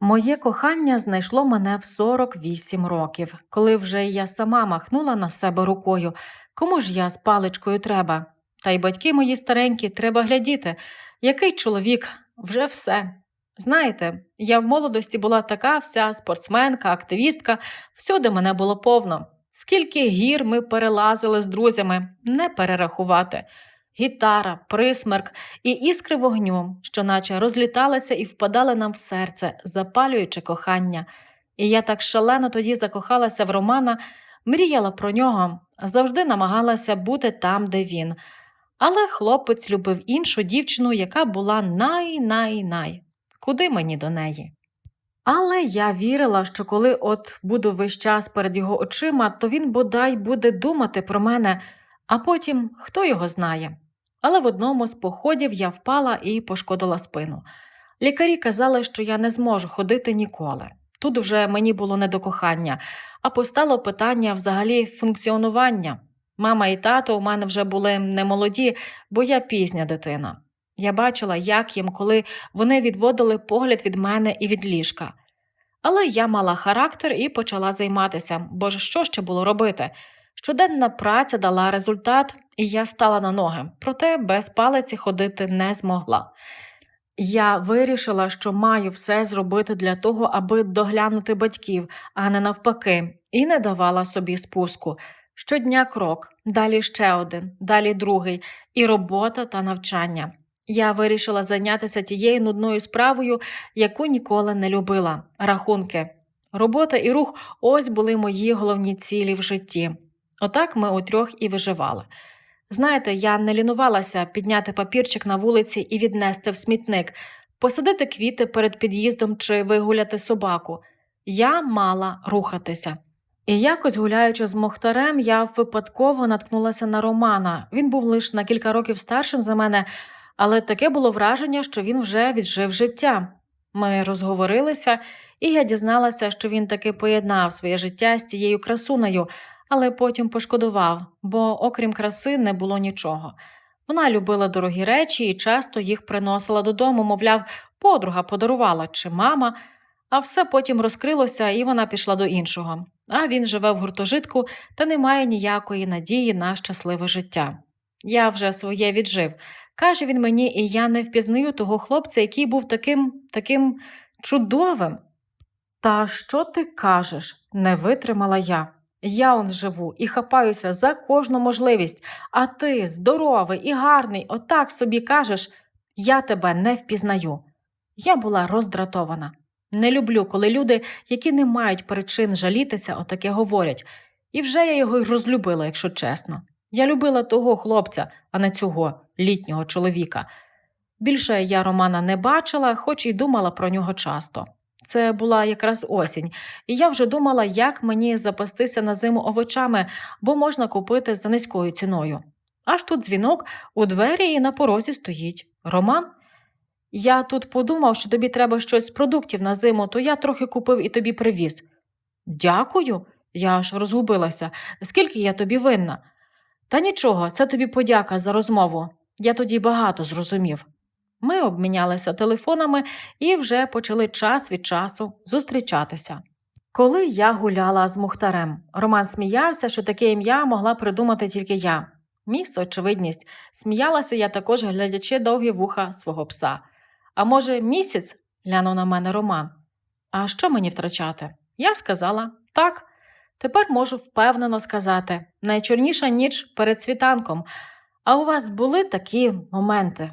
Моє кохання знайшло мене в 48 років, коли вже я сама махнула на себе рукою. Кому ж я з паличкою треба? Та й батьки мої старенькі, треба глядіти, який чоловік, вже все. Знаєте, я в молодості була така вся спортсменка, активістка, всюди мене було повно. Скільки гір ми перелазили з друзями, не перерахувати. Гітара, присмерк і іскри вогню, що наче розліталися і впадали нам в серце, запалюючи кохання. І я так шалено тоді закохалася в Романа, мріяла про нього, завжди намагалася бути там, де він. Але хлопець любив іншу дівчину, яка була най-най-най. Куди мені до неї? Але я вірила, що коли от буду весь час перед його очима, то він бодай буде думати про мене, а потім хто його знає. Але в одному з походів я впала і пошкодила спину. Лікарі казали, що я не зможу ходити ніколи. Тут вже мені було не до кохання, а постало питання взагалі функціонування. Мама і тато у мене вже були немолоді, бо я пізня дитина. Я бачила, як їм, коли вони відводили погляд від мене і від ліжка. Але я мала характер і почала займатися, бо що ще було робити? Щоденна праця дала результат, і я стала на ноги, проте без палиці ходити не змогла. Я вирішила, що маю все зробити для того, аби доглянути батьків, а не навпаки, і не давала собі спуску. Щодня крок, далі ще один, далі другий, і робота та навчання. Я вирішила зайнятися тією нудною справою, яку ніколи не любила рахунки. Робота і рух ось були мої головні цілі в житті. Отак ми утрьох і виживали. Знаєте, я не лінувалася підняти папірчик на вулиці і віднести в смітник, посадити квіти перед під'їздом чи вигуляти собаку. Я мала рухатися. І якось гуляючи з Мохтарем, я випадково наткнулася на Романа. Він був лише на кілька років старшим за мене, але таке було враження, що він вже віджив життя. Ми розговорилися, і я дізналася, що він таки поєднав своє життя з цією красунею, але потім пошкодував, бо окрім краси не було нічого. Вона любила дорогі речі і часто їх приносила додому, мовляв, подруга подарувала чи мама, а все потім розкрилося, і вона пішла до іншого. А він живе в гуртожитку та не має ніякої надії на щасливе життя. Я вже своє віджив. Каже він мені, і я не впізнаю того хлопця, який був таким, таким чудовим. Та що ти кажеш? не витримала я. Я он живу і хапаюся за кожну можливість, а ти здоровий і гарний, отак собі кажеш, я тебе не впізнаю. Я була роздратована. Не люблю, коли люди, які не мають причин жалітися, отаке говорять. І вже я його й розлюбила, якщо чесно. Я любила того хлопця, а не цього літнього чоловіка. Більше я Романа не бачила, хоч і думала про нього часто. Це була якраз осінь, і я вже думала, як мені запастися на зиму овочами, бо можна купити за низькою ціною. Аж тут дзвінок у двері і на порозі стоїть Роман. Я тут подумав, що тобі треба щось з продуктів на зиму, то я трохи купив і тобі привіз. Дякую, я аж розгубилася. Скільки я тобі винна? Та нічого, це тобі подяка за розмову. Я тоді багато зрозумів. Ми обмінялися телефонами і вже почали час від часу зустрічатися. Коли я гуляла з Мухтарем, Роман сміявся, що таке ім'я могла придумати тільки я. Міс очевидність, сміялася я також, глядячи довгі вуха свого пса. А може, місяць? глянув на мене Роман. А що мені втрачати? Я сказала так. Тепер можу впевнено сказати найчорніша ніч перед світанком. А у вас були такі моменти?